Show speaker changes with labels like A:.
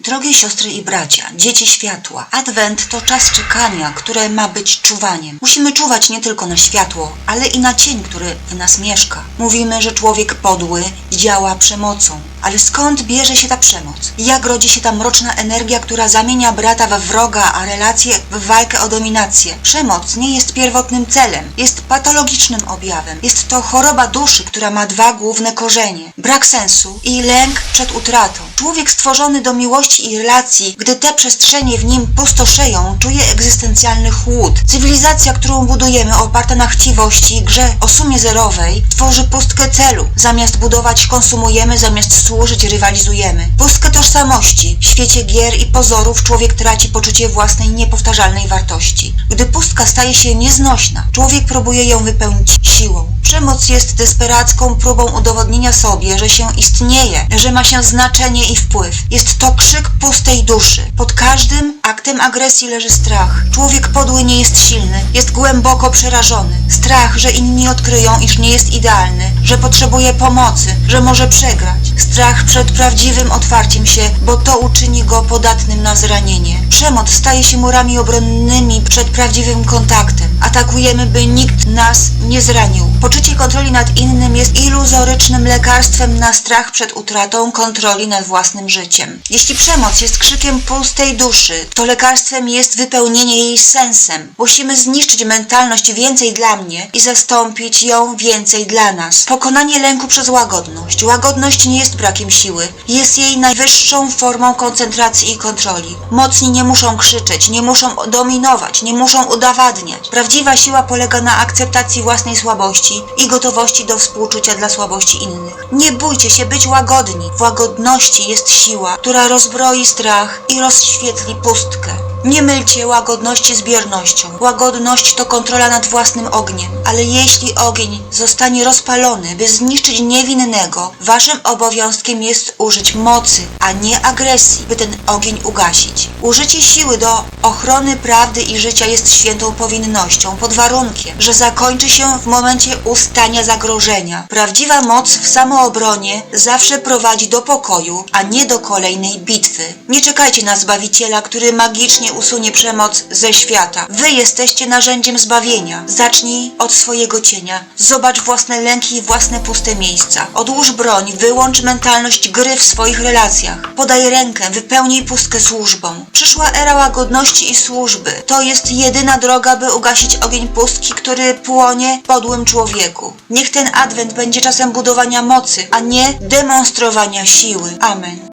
A: Drogie siostry i bracia, dzieci światła, Adwent to czas czekania, które ma być czuwaniem. Musimy czuwać nie tylko na światło, ale i na cień, który w nas mieszka. Mówimy, że człowiek podły działa przemocą. Ale skąd bierze się ta przemoc? Jak rodzi się ta mroczna energia, która zamienia brata we wroga, a relacje w walkę o dominację? Przemoc nie jest pierwotnym celem, jest patologicznym objawem. Jest to choroba duszy, która ma dwa główne korzenie: brak sensu i lęk przed utratą. Człowiek stworzony do miłości i relacji, gdy te przestrzenie w nim pustoszeją, czuje egzystencjalny chłód. Cywilizacja, którą budujemy, oparta na chciwości i grze o sumie zerowej, tworzy pustkę celu. Zamiast budować, konsumujemy, zamiast służyć, rywalizujemy. Pustkę tożsamości. W świecie gier i pozorów człowiek traci poczucie własnej niepowtarzalnej wartości. Gdy pustka staje się nieznośna, człowiek próbuje ją wypełnić siłą. Przemoc jest desperacką próbą udowodnienia sobie, że się istnieje, że ma się znaczenie i wpływ. Jest to krzyk pustej duszy. Pod każdym aktem agresji leży strach. Człowiek podły nie jest silny, jest głęboko przerażony. Strach, że inni odkryją, iż nie jest idealny, że potrzebuje pomocy, że może przegrać. Strach przed prawdziwym otwarciem się, bo to uczyni go podatnym na zranienie. Przemoc staje się murami obronnymi przed prawdziwym kontaktem. Atakujemy, by nikt nas nie zranił. Poczucie kontroli nad innym jest iluzorycznym lekarstwem na strach przed utratą kontroli nad własnym życiem. Jeśli przemoc jest krzykiem pustej duszy, to lekarstwem jest wypełnienie jej sensem. Musimy zniszczyć mentalność więcej dla mnie i zastąpić ją więcej dla nas. Pokonanie lęku przez łagodność. Łagodność nie jest brakiem siły, jest jej najwyższą formą koncentracji i kontroli. Mocni nie muszą krzyczeć, nie muszą dominować, nie muszą udowadniać. Prawdziwa siła polega na akceptacji własnej słabości i gotowości do współczucia dla słabości innych. Nie bójcie się być łagodni. W łagodności jest siła, która rozbroi strach i rozświetli pustkę. куртка Nie mylcie łagodności z biernością. Łagodność to kontrola nad własnym ogniem, ale jeśli ogień zostanie rozpalony, by zniszczyć niewinnego, waszym obowiązkiem jest użyć mocy, a nie agresji, by ten ogień ugasić. Użycie siły do ochrony prawdy i życia jest świętą powinnością, pod warunkiem, że zakończy się w momencie ustania zagrożenia. Prawdziwa moc w samoobronie zawsze prowadzi do pokoju, a nie do kolejnej bitwy. Nie czekajcie na Zbawiciela, który magicznie usunie przemoc ze świata. Wy jesteście narzędziem zbawienia. Zacznij od swojego cienia. Zobacz własne lęki i własne puste miejsca. Odłóż broń, wyłącz mentalność gry w swoich relacjach. Podaj rękę, wypełnij pustkę służbą. Przyszła era łagodności i służby. To jest jedyna droga, by ugasić ogień pustki, który płonie podłym człowieku. Niech ten adwent będzie czasem budowania mocy, a nie demonstrowania siły. Amen.